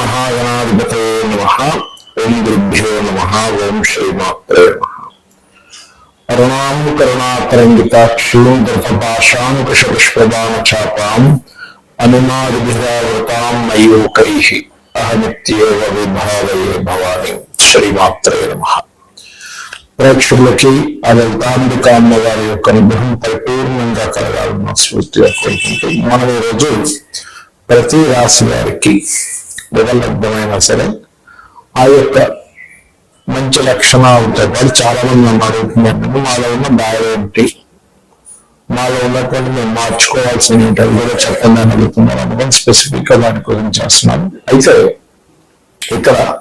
మహాగణాధిపతే నమ. ఓం గురుభ్యో నమ. ఓం శ్రీమాత్రే నమ. అరుణాం కరుణాతరంగితాక్షీం గర్భపాశాంకుశపుష్పదాన చాపాం అనుమాదిభిరావృతాం మయూకై అహమిత్యేవ విభావయే భవాని. శ్రీమాత్రే నమ. ప్రేక్షకులకి ఆ లలితాంబిక అమ్మవారి యొక్క అనుగ్రహం పరిపూర్ణంగా కలగాలని స్ఫూర్తిగా కోరుకుంటూ మనం ఈరోజు ప్రతి రాశి వారికి వివలబ్ధమైనా సరే ఆ యొక్క మంచి లక్షణాలతో పాటు చాలా మంది నన్ను మాలో ఉన్న బాధ ఏంటి? మాలో ఉన్నటువంటి మేము మార్చుకోవాల్సిన ఏంటి కూడా చెప్పండి అని అడుగుతున్నాను. అనుకుని స్పెసిఫిక్గా వాటి గురించి చేస్తున్నాను. అయితే ఇక్కడ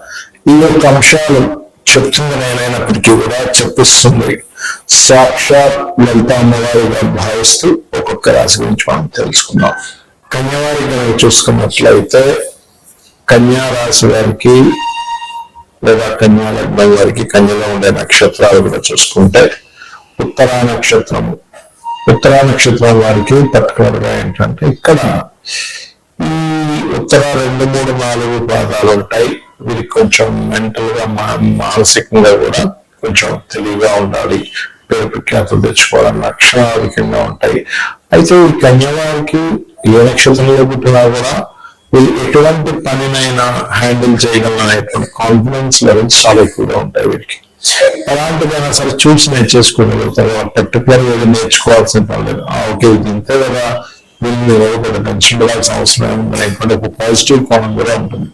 ఈ యొక్క అంశాలు చెప్తుంది నేనైనప్పటికీ కూడా చెప్పిస్తుంది. సాక్షాత్ లలిత అమ్మవారిగా భావిస్తూ ఒక్కొక్క రాశి గురించి మనం తెలుసుకుందాం. కన్యవారి కనుక చూసుకున్నట్లయితే కన్యా రాశి వారికి లేదా కన్యా లగ్నం వారికి కన్యలో ఉండే నక్షత్రాలు కూడా చూసుకుంటే ఉత్తరా నక్షత్రము. ఉత్తరా నక్షత్రం వారికి పర్టికులర్గా ఏంటంటే ఇక్కడ ఈ ఉత్తర రెండు మూడు నాలుగు పాదాలు ఉంటాయి. వీరికి కొంచెం మెంటల్గా మా- మానసికంగా కూడా కొంచెం తెలివిగా ఉండాలి. పేరు ప్రఖ్యాతులు తెచ్చుకోవడం లక్షణాలు అధికంగా ఉంటాయి. అయితే ఈ కన్యవారికి ఏ నక్షత్రంలో పుట్టినా కూడా వీళ్ళు ఎటువంటి పనినైనా హ్యాండిల్ చేయగలం అనేటువంటి కాన్ఫిడెన్స్ లెవెల్స్ చాలా ఎక్కువగా ఉంటాయి వీటికి. ఎలాంటిదైనా సరే చూసి నేర్చేసుకోగలుగుతారు పర్టికులర్గా నేర్చుకోవాల్సిన పర్లేదు ఓకే ఇది ఇంతే కదా దీన్ని పెద్ద టెన్షన్ పడాల్సిన అవసరం ఏముంది ఒక పాజిటివ్ కోణం కూడా ఉంటుంది.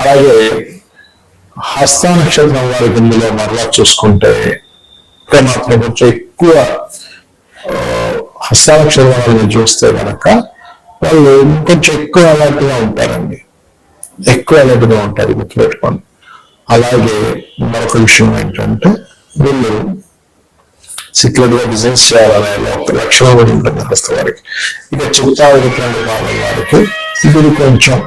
అలాగే హస్త నక్షత్రం వారికి ఇందులో మరలా చూసుకుంటే ఇక్కడ మాత్రం కొంచెం ఎక్కువ హస్త నక్షత్రం వాళ్ళని చూస్తే కనుక వాళ్ళు ఇంకొంచెం ఎక్కువ అలర్ట్గా ఉంటారండి. ఎక్కువ అలర్ట్గా ఉంటారు గుర్తుపెట్టుకోండి. అలాగే మరొక విషయం ఏంటంటే వీళ్ళు సీక్రెట్ బిజినెస్ చేయాలనే ఒక లక్షణం కూడా ఉంటుంది హస్త వారికి. ఇక చిత్తా విధులండి వాళ్ళ వారికి. ఇది కొంచెం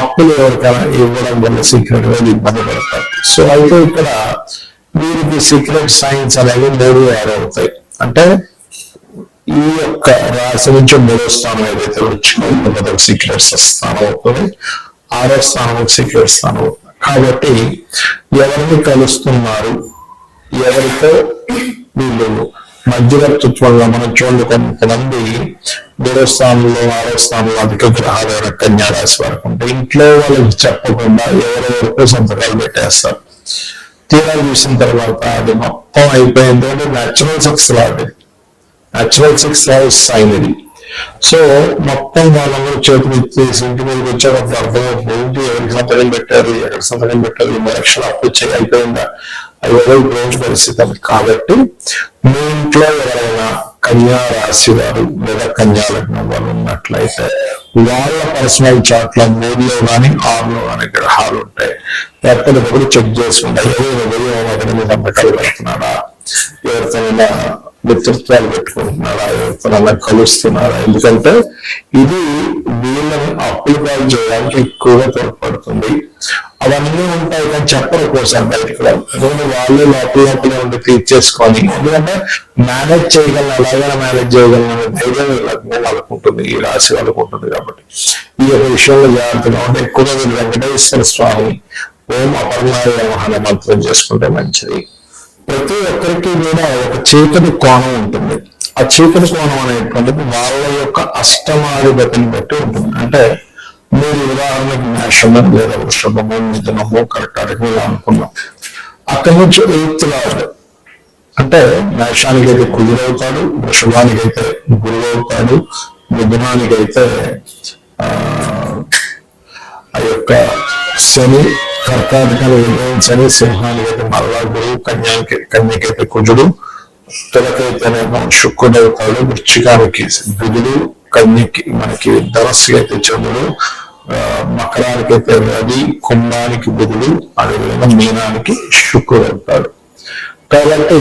అప్పులు ఎవరికైనా ఇవ్వడం వల్ల సీక్రెట్గా ఇబ్బంది పడతారు. సో అయితే ఇక్కడ వీరికి సీక్రెట్ సైన్స్ అనేవి మూడు యాడ్ అవుతాయి. అంటే ఈ యొక్క రాశి నుంచి మూడో స్థానం ఏదైతే వచ్చిందో మొదటి సీక్రెట్స్ స్థానం అవుతుంది. ఆరో స్థానం సీక్రెట్ స్థానం అవుతుంది. కాబట్టి ఎవరిని కలుస్తున్నారు? ఎవరితో? వీళ్ళు. మధ్యవర్తిత్వంలో మనం చూడండి కొంతమంది మూడో స్థానంలో ఆరో స్థానంలో అధిక గ్రహాలైన కన్యా వరకు ఉంటే ఇంట్లో వాళ్ళకి చెప్పకుండా ఎవరెవరికో సంతకాలు పెట్టేస్తారు? తీరా చూసిన తర్వాత అది మొత్తం అయిపోయింది. అంటే న్యాచురల్ సెక్స్ లాంటిది. యాక్చువల్ సిక్స్ హౌస్ అయినది సో మొత్తం వాళ్ళందరూ చేతులు ఇచ్చేసి ఇంటి మీదకి వచ్చేటప్పుడు అర్థమవుతుంది ఏంటి ఎవరికి సంతకం పెట్టారు? ఎక్కడ సంతకం పెట్టారు? ఈ లక్షలు అప్పు వచ్చాయి అయిపోయిందా? అది ఏదో రోజు పరిస్థితి అది. కాబట్టి మీ ఇంట్లో ఎవరైనా కన్యా రాశి వారు లేదా కన్యా లగ్నం వాళ్ళు ఉన్నట్లయితే వాళ్ళ పర్సనల్ చాట్లో మూడులో కానీ ఆరులో కానీ గ్రహాలు ఉంటాయి. ఎప్పటికప్పుడు చెక్ చేసుకుంటాయి ఎవరు సంతకాలు పెడుతున్నాడా ఎవరితోనైనా మిత్రత్వాలు పెట్టుకుంటున్నారా? ఎవరితోనైనా కలుస్తున్నారా ఎందుకంటే ఇది వీళ్ళని అప్పులు చేయడానికి ఎక్కువగా తోడ్పడుతుంది. అవన్నీ ఉంటాయి కానీ చెప్పరు కోసం బయటకు రావు. ఎందుకంటే వాళ్ళే లోపల లోపల ఉండి తీర్చేసుకొని ఎందుకంటే మేనేజ్ చేయగలను ఎలాగైనా మేనేజ్ చేయగలను అనే ధైర్యం వాళ్ళకు ఉంటుంది ఈ రాశి వాళ్ళకు ఉంటుంది కాబట్టి. ఈ యొక్క విషయంలో జాగ్రత్తగా ఉంటే ఎక్కువగా వీళ్ళు వెంకటేశ్వర స్వామి ఓం అపర్ణాయ మహాన మంత్రం చేసుకుంటే మంచిది. ప్రతి ఒక్కరికి కూడా ఒక చీకటి కోణం ఉంటుంది. ఆ చీకటి కోణం అనేటువంటిది వాళ్ళ యొక్క అష్టమాధిపతిని బట్టి ఉంటుంది. అంటే మీరు ఉదాహరణకి మేషము లేదా వృషభము మిథునము కర్కాటకం ఇలా అనుకున్నాం అక్కడి నుంచి ఎయిత్ లార్డ్ అంటే మేషానికి అయితే కుదురవుతాడు వృషభానికి అయితే గురువు అవుతాడు మిథునానికి అయితే ఆ ఆ యొక్క శని కర్కాటకాలు ఉదయించని సింహానికి అయితే మరలా గురువు కన్యానికి కన్యకైతే కుజుడు తులకైతేనేమో శుక్రుడు అవుతాడు వృచ్చికానికి బుధుడు కన్యకి మనకి ధనస్సుకి అయితే చంద్రుడు ఆ, మకరానికి అయితే రవి కుంభానికి బుధుడు అదేవిధంగా మీనానికి శుక్రుడు అవుతాడు కాబట్టి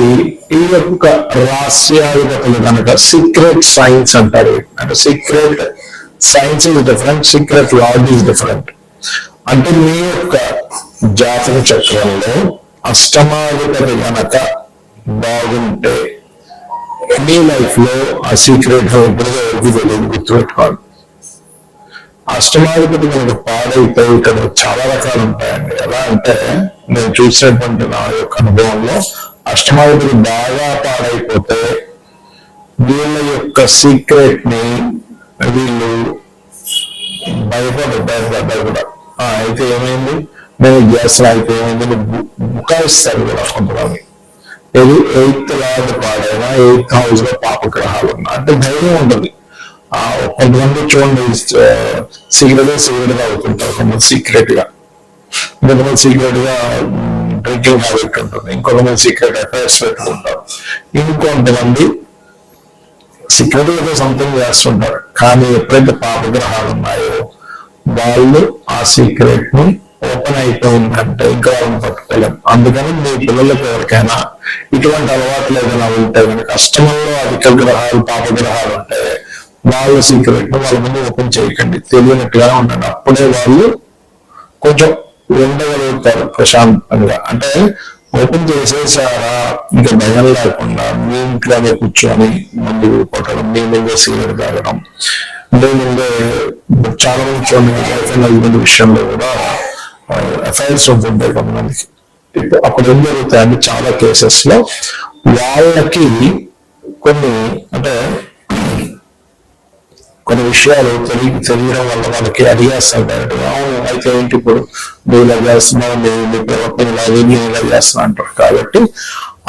ఈ యొక్క రహస్యాధిపతులు కనుక సీక్రెట్ సైన్స్ అంటారు అంటే secret science is different secret lord is different అంటే మీ యొక్క జాతక చక్రంలో అష్టమాధిపతి గనక బాగుంటే మీ లైఫ్లో ఆ సీక్రెట్ ఇప్పుడు ఎవరికి తెలియదు గుర్తుపెట్టుకోవాలి. అష్టమాధిపతి కనుక పాడైతే ఇక్కడ చాలా రకాలు ఉంటాయండి. ఎలా అంటే నేను చూసినటువంటి నా యొక్క అనుభవంలో అష్టమాధిపతి బాగా పాడైపోతే వీళ్ళ యొక్క సీక్రెట్ని వీళ్ళు భయపడతారు భయపడ్డారు కూడా అయితే ఏమైంది? మేము చేస్తున్నా అయితే ఏమైంది? బు- బుకాయిస్తారు కూడా కొంతమంది. ఏది? ఎయిత్ లార్డ్ పాడైనా ఎయిత్ హౌస్లో పాప గ్రహాలు ఉన్నా. అంటే ధైర్యం ఉంటుంది. కొంతమంది చూడండి సిగరెట్ సిగరెట్ అవుతుంటారు. కొంతమంది సీక్రెట్గా ఇంకొంతమంది సీక్రెట్గా డ్రింకింగ్ హ్యాబిట్ ఉంటుంది. ఇంకొంతమంది సీక్రెట్ అఫైర్స్ పెట్టుకుంటారు. ఇంకొంతమంది సీక్రెట్గా సంథింగ్ చేస్తుంటారు. కానీ ఎప్పుడైతే పాపగ్రహాలు ఉన్నాయో వాళ్ళు ఆ సీక్రెట్ని ఓపెన్ అయిపోయిందంటే ఇంకా వాళ్ళని పట్టుకోలేం. అందుకని మీ పిల్లలకు ఎవరికైనా ఇటువంటి అలవాట్లు ఏదైనా ఉంటే కనుక అష్టమంలో అధిక గ్రహాలు పాపగ్రహాలు ఉంటే వాళ్ళ సీక్రెట్ని వాళ్ళ ముందు ఓపెన్ చేయకండి. తెలియనట్లుగా ఉండండి. అప్పుడే వాళ్ళు కొంచెం ఉండగలుగుతారు ప్రశాంతంగా. అంటే ఓపెన్ చేసేసారా? ఇంకా భయం లేకుండా మీ ఇంట్లోనే కూర్చొని మందు కొట్టడం మీ ముందే సిగరెట్ తాగడం లేదంటే చాలా మంది చూడండి గర్ల్ఫ్రెండ్ హస్బెండ్ విషయంలో కూడా అఫైర్స్ ఉంటుంటాయి కొంతమందికి ఇప్పుడు అప్పుడు ఏం జరుగుతాయంటే చాలా కేసెస్లో వాళ్ళకి కొన్ని అంటే కొన్ని విషయాలు తెలియ తెలియడం వల్ల వాళ్ళకి అడిగేస్తుంటారు అవును అయితే ఏంటి ఇప్పుడు? నువ్వు ఇలా చేస్తున్నావు నువ్వు ప్రవర్తన ఇలా ఉంది, నేను ఇలా చేస్తున్నా అంటారు. కాబట్టి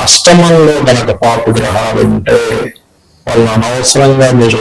అష్టమంలో కనుక పాపు గ్రహాలు ఉంటే వాళ్ళు అనవసరంగా మీరు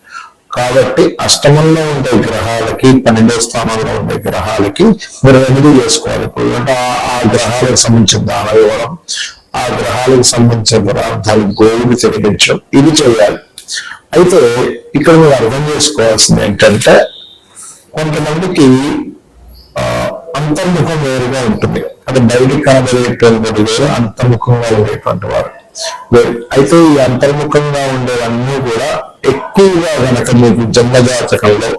కాబట్టి అష్టమంలో ఉండే గ్రహాలకి పన్నెండో స్థానంలో ఉండే గ్రహాలకి మీరు రెమెడీ చేసుకోవాలి. ఇప్పుడు అంటే ఆ- ఆ గ్రహాలకు సంబంధించిన దాన ఇవ్వడం ఆ గ్రహాలకు సంబంధించిన పదార్థాలు గోవులు తినిపించడం ఇది చేయాలి. అయితే ఇక్కడ మీరు అర్థం చేసుకోవాల్సింది ఏంటంటే కొంతమందికి ఆ, అంతర్ముఖం వేరుగా ఉంటుంది. అంటే బయటికి కనబడేటువంటి వేరు అంతర్ముఖంగా ఉండేటువంటి వారు. అయితే ఈ అంతర్ముఖంగా ఉండేవన్నీ కూడా ఎక్కువగా గనక మీకు జన్మజాతకంలో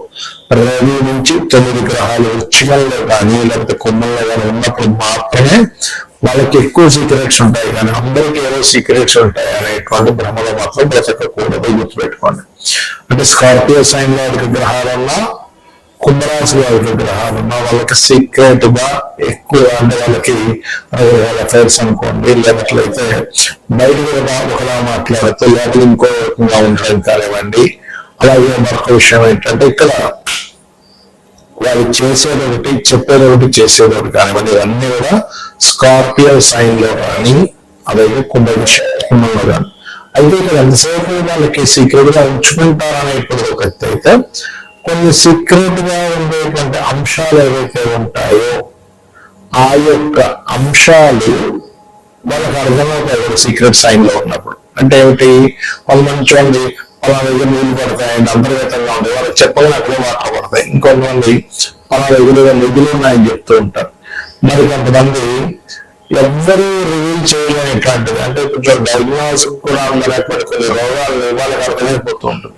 రవి నుంచి తొమ్మిది గ్రహాలు వృచ్చికంలో కానీ లేకపోతే కొమ్మల్లో కానీ ఉన్నప్పుడు మాత్రమే వాళ్ళకి ఎక్కువ సీక్రెట్స్ ఉంటాయి. కానీ అందరికీ ఏదో సీక్రెట్స్ ఉంటాయి అనేటువంటి భ్రమలో మాత్రం బ్రతకకూడదు గుర్తుపెట్టుకోండి. అంటే స్కార్పియో సైన్లో గ్రహాలన్నా కుంభరాశి వారికి గ్రహాలు ఉన్న వాళ్ళకి సీక్రెట్గా ఎక్కువ అంటే వాళ్ళకి వాళ్ళ అఫైర్స్ అనుకోండి లేనట్లయితే బయట ఒక- ఒకలా మాట్లాడితే లోపల ఇంకో రకంగా ఉండడం కానివ్వండి అలాగే మరొక విషయం ఏంటంటే ఇక్కడ వాళ్ళు చేసేది ఒకటి చెప్పేది ఒకటి చేసేది ఒకటి కానివ్వండి ఇవన్నీ కూడా స్కార్పియో సైన్లో కానీ అలాగే కుంభ కుంభంలో కానీ. అయితే ఇక్కడ ఎంతసేపు వాళ్ళకి సీక్రెట్గా ఉంచుకుంటారనేటువంటి ఒక అయితే కొన్ని సీక్రెట్గా ఉండేటువంటి అంశాలు ఏవైతే ఉంటాయో ఆ యొక్క అంశాలు వాళ్ళకి అర్థమవుతాయి సీక్రెట్ సైన్లో ఉన్నప్పుడు. అంటే ఏమిటి? వాళ్ళు మంచి పలా దగ్గర నీళ్ళు పడతాయండి అంతర్గతంగా ఉంటాయి వాళ్ళకి చెప్పగానే అక్కడే వాటర్ పడతాయి. ఇంకొంతమంది పలా దగ్గర నిధులు ఉన్నాయని చెప్తూ ఉంటారు. మరి కొంతమంది ఎవ్వరూ రివీల్ చేయలేనిటువంటిది అంటే కొంచెం డయాగ్నోస్ కూడా ఉండలేకపోతే కొన్ని రోగాలు వాళ్ళకి అర్థమైపోతూ ఉంటుంది